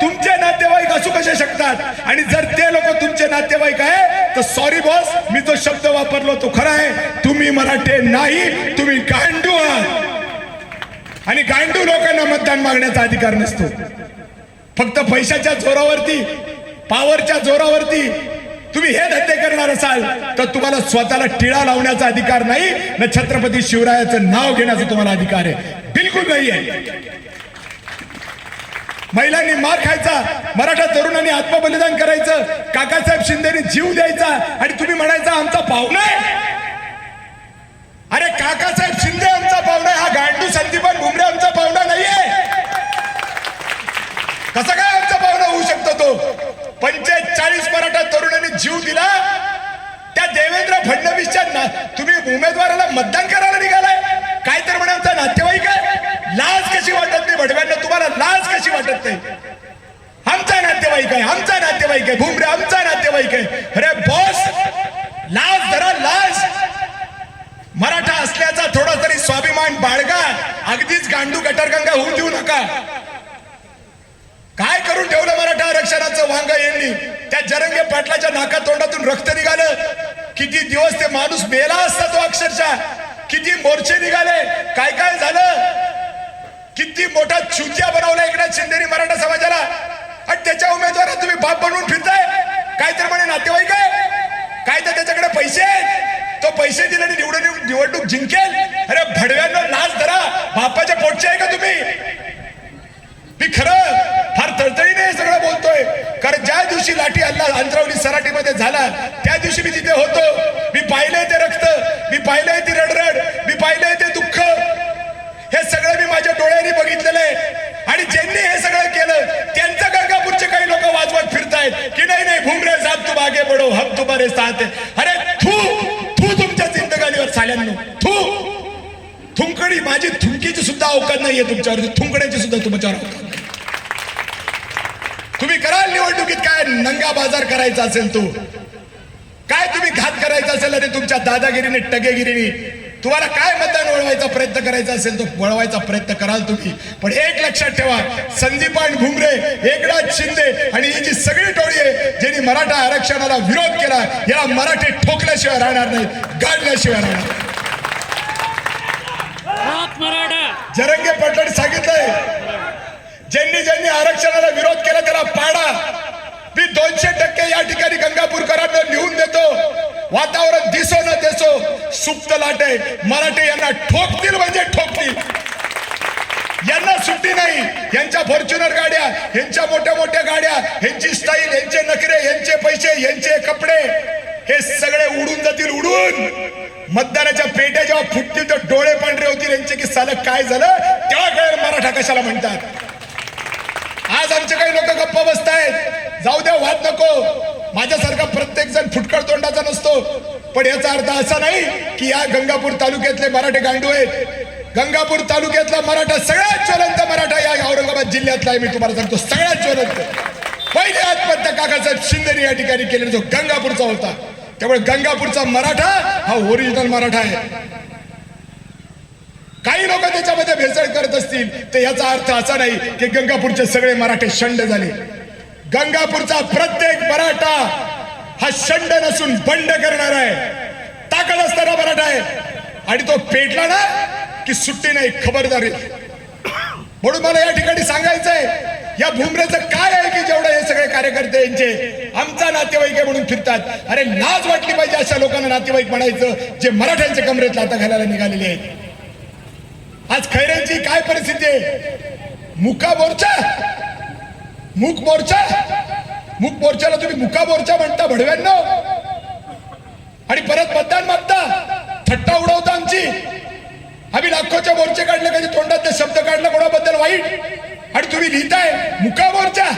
तुमचे नातेवाईक असू कसे शकतात? आणि जर ते लोक तुमचे नातेवाईक आहे तर सॉरी बॉस मी जो शब्द वापरलो तो खरा आहे. तुम्ही मराठे नाही तुम्ही गांडू आहात. आणि गांडू लोकांना मतदान मागण्याचा अधिकार नसतो. फक्त पैशाच्या जोरावरती पावरच्या जोरावरती तुम्ही हे धंदे करणार असाल तर तुम्हाला स्वतःला टिळा लावण्याचा अधिकार नाही ना छत्रपती शिवरायाचं नाव घेण्याचा तुम्हाला अधिकार आहे. बिलकुल नाही आहे महिलांनी मार खायचा मराठा तरुणांनी आत्मबलिदान करायचं काकासाहेब शिंदेनी जीव द्यायचा आणि तुम्ही म्हणायचा आमचा पाहुणा आहे. अरे काकासाहेब शिंदे आमचा पाहुणा हा गांडू संदीपन भुमरे आमचा पाहुणा नाहीये. कसा काय आमचा पाहुणा होऊ शकतो तो? पंचेचाळीस मराठा तरुणांनी जीव दिला त्या देवेंद्र फडणवीसच्या ना तुम्ही उमेदवाराला मतदान करायला निघालाय. काय तर म्हणे आमचा नातेवाईक आहे कशी वाटत नाही भडव्यांना तुम्हाला लाज नाही. आमचा नातेवाईक आहे आमचा नातेवाईक आहे भुमरे आमचा नातेवाईक आहे. अरे बॉस लाज धरा लाज. मराठा असल्याचा थोडा तरी स्वाभिमान बाळगा. अगदीच गांडू गटरगंगा होऊन देऊ नका. काय करून ठेवलं मराठा आरक्षणाचं वांग यांनी? त्या जरंगे पाटलाच्या नाका तोंडातून रक्त निघालं. किती दिवस ते माणूस मेला असता तो अक्षरशः. किती मोर्चे निघाले. काय काय झालं? किती मोठा चुत्या बनवला एकनाथ शिंदेनी मराठा समाजाला आणि त्याच्या उमेदवारात तुम्ही बाप बनवून फिरताय. काय तर म्हणे नातेवाईक आहे. काय तर त्याच्याकडे पैसे तो पैसे दिले आणि निवडून निवडणूक जिंकेल. अरे भडव्यांना लाच धरा. बापाच्या पोटचे आहे का तुम्ही? मी खरं फार तळतळीने हे सगळं बोलतोय. कारण ज्या दिवशी लाठी हल्ला अंतरावली सराटीमध्ये झाला त्या दिवशी मी तिथे होतो. मी पाहिलंय ते रक्त. मी पाहिलंय ती रडरड मी पाहिलंय ते दुःख हे सगळं मी माझ्या डोळ्यांनी बघितलेलं आहे आणि ज्यांनी हे सगळं केलं त्यांचं गंगापूरचे काही लोक वाजवत फिरतायत की नाही नाही भुमरे मागे पडो. तुम्हारे साथ अरे थू थू तुमच्या जिंदगानीवर साल्यांनो. थू. थुंकडी माझी थुंकीची सुद्धा अवकात नाहीये तुमच्यावर थुंकण्याची सुद्धा तुमच्यावर अवकात नाही. तुम्ही कराल निवडणुकीत काय नंगा बाजार करायचा असेल तो? काय तुम्ही घात करायचा असेल अरे तुमच्या दादागिरीने टगेगिरीने तुम्हाला काय मतदान वळवायचा प्रयत्न करायचा असेल तो वळवायचा प्रयत्न कराल तुम्ही. पण एक लक्षात ठेवा संदीपान भुमरे एकनाथ शिंदे आणि ही जी सगळी टोळी आहे ज्यांनी मराठा आरक्षणाला विरोध केला याला मराठी ठोकल्याशिवाय राहणार नाही गाडल्याशिवाय राहणार जरंगे पाटलांनी सांगितलंय ज्यांनी ज्यांनी आरक्षणाला विरोध केला त्याला पाडा. दोनशे टक्के या ठिकाणी गंगापूरकरांना लिहून देतो. वातावरण दिसो न देसो सुप्त लाट आहे. मराठे यांना ठोकतील म्हणजे ठोकतील. यांना सुट्टी नाही. यांच्या फॉर्च्युनर गाड्या यांच्या मोठ्या मोठ्या गाड्या यांची स्टाईल यांचे नखरे यांचे पैसे यांचे कपडे हे सगळे उडून जातील उडून. मतदानाच्या पेट्या जेव्हा फुटतील तर डोळे पांढरे होतील. यांचे की सालं काय झालं? त्या कळेल मराठा कशाला म्हणतात आज आमचे काही लोक गप्पा बसतायत जाऊ द्या वाद नको. माझ्यासारखा प्रत्येक जण फुटकळ तोंडाचा नसतो. पण याचा अर्थ असा नाही की या गंगापूर तालुक्यातले मराठे गांडू आहेत. गंगापूर तालुक्यातला मराठा सगळ्यात ज्वलंत मराठा या औरंगाबाद जिल्ह्यातला आहे मी तुम्हाला सांगतो सगळ्यात ज्वलंत. पहिले आत्महत्या काकासाहेब शिंदेने या ठिकाणी केलेला जो गंगापूरचा होता. त्यामुळे गंगापूरचा मराठा हा ओरिजिनल मराठा आहे. काही लोक त्याच्यामध्ये भेसळ करत असतील तर याचा अर्थ असा नाही की गंगापूरचे सगळे मराठे शंड झाले. गंगापूरचा प्रत्येक मराठा हा शंड नसून बंड करणार आहे. ताकद असणारा मराठा आहे. आणि तो पेटला ना की सुट्टी नाही खबरदारी. म्हणून मला या ठिकाणी सांगायचंय या भुमरेचं काय आहे की जेवढं हे सगळे कार्यकर्ते यांचे आमचा नातेवाईक आहे म्हणून फिरतात. अरे लाज वाटली पाहिजे अशा लोकांना नातेवाईक म्हणायचं जे मराठ्यांच्या कमरेत लाता घालायला निघालेले आहेत. आज खैऱ्यांची काय परिस्थिती आहे? मुका मोर्चा? मूक मोर्चा? मूक मोर्चाला तुम्ही मुका मोर्चा म्हणता भडव्यांना. आणि परत मतदान मागता. थट्टा उडवता आमची. आम्ही लाखोच्या मोर्चे काढले म्हणजे कधी तोंडात ते शब्द काढला कोणाबद्दल वाईट? आणि तुम्ही लिहिताय मुका मोर्चा.